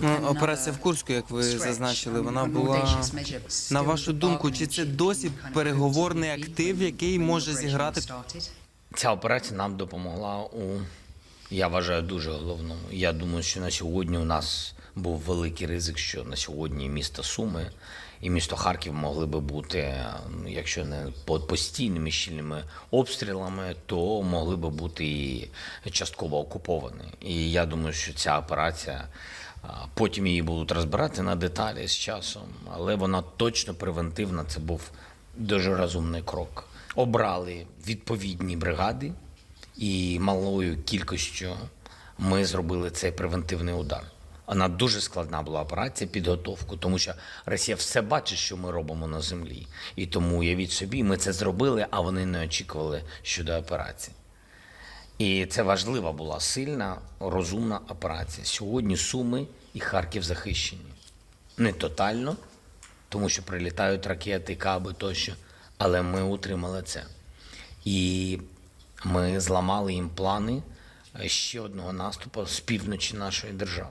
Ну, операція в Курську, як ви зазначили, вона була на вашу думку, чи це досі переговорний актив, який може зіграти Ця операція нам допомогла у, я вважаю, дуже головному. Я думаю, що на сьогодні у нас був великий ризик, що на сьогодні місто Суми і місто Харків могли би бути, ну, якщо не під постійними щільними обстрілами, то могли би бути і частково окуповані. І я думаю, що ця операція. Потім її будуть розбирати на деталі з часом, але вона точно превентивна. Це був дуже розумний крок. Обрали відповідні бригади, і малою кількістю ми зробили цей превентивний удар. Вона дуже складна була операція, підготовку, тому що Росія все бачить, що ми робимо на землі. І тому уявіть собі, ми це зробили, а вони не очікували щодо операції. І це важлива була сильна, розумна операція. Сьогодні Суми і Харків захищені. Не тотально, тому що прилітають ракети, каби тощо, але ми утримали це. І ми зламали їм плани е, ще одного наступу з півночі нашої держави.